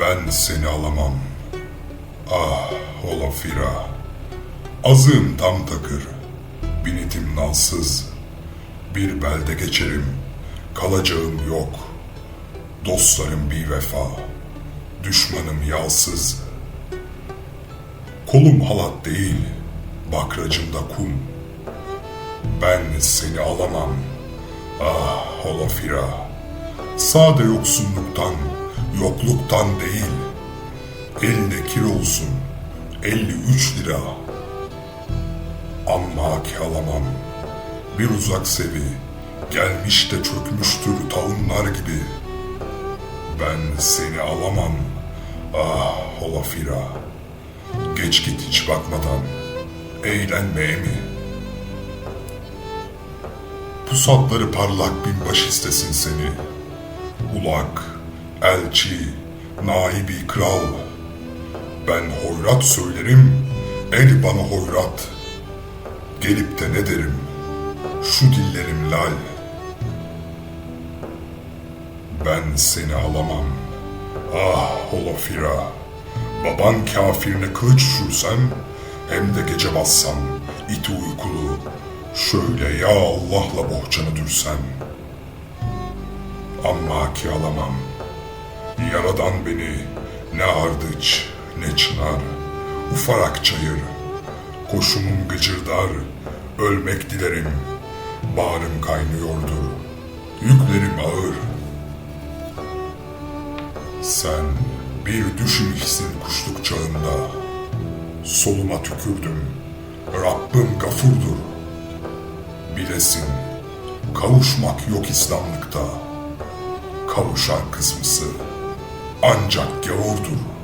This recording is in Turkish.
Ben seni alamam. Ah Olafira. Azığım tam takır. Binitim nalsız. Bir belde geçerim. Kalacağım yok. Dostlarım bir vefa. Düşmanım yalsız. Kolum halat değil. Bakracımda kum. Ben seni alamam. Ah Olafira. Sade yoksunluktan, yokluktan değil. Elde kir olsun, 53 lira. Amma ki alamam. Bir uzak sevi, gelmiş de çökmüştür taunlar gibi. Ben seni alamam. Ah Olafira. Geç git hiç bakmadan. Eğlenmeye mi? Pusatları parlak binbaş istesin seni. Ulak, elçi, naibi kral. Ben hoyrat söylerim, el bana hoyrat. Gelip de ne derim, şu dillerim lal. Ben seni alamam. Ah Holofira, baban kafirine kılıç düşürsem, hem de gece bassam, iti uykulu, şöyle ya Allah'la bohçanı dürsem. Amma ki alamam. Yaradan beni ne ardıç ne çınar, ufarak çayır. Koşumum gıcırdar, ölmek dilerim. Bağrım kaynıyordur, yüklerim ağır. Sen bir düşmüşsin kuşluk çağında. Soluma tükürdüm, Rabbim gafurdur. Bilesin, kavuşmak yok İslamlıkta. Kavuşan kısmısı ancak gavurdur.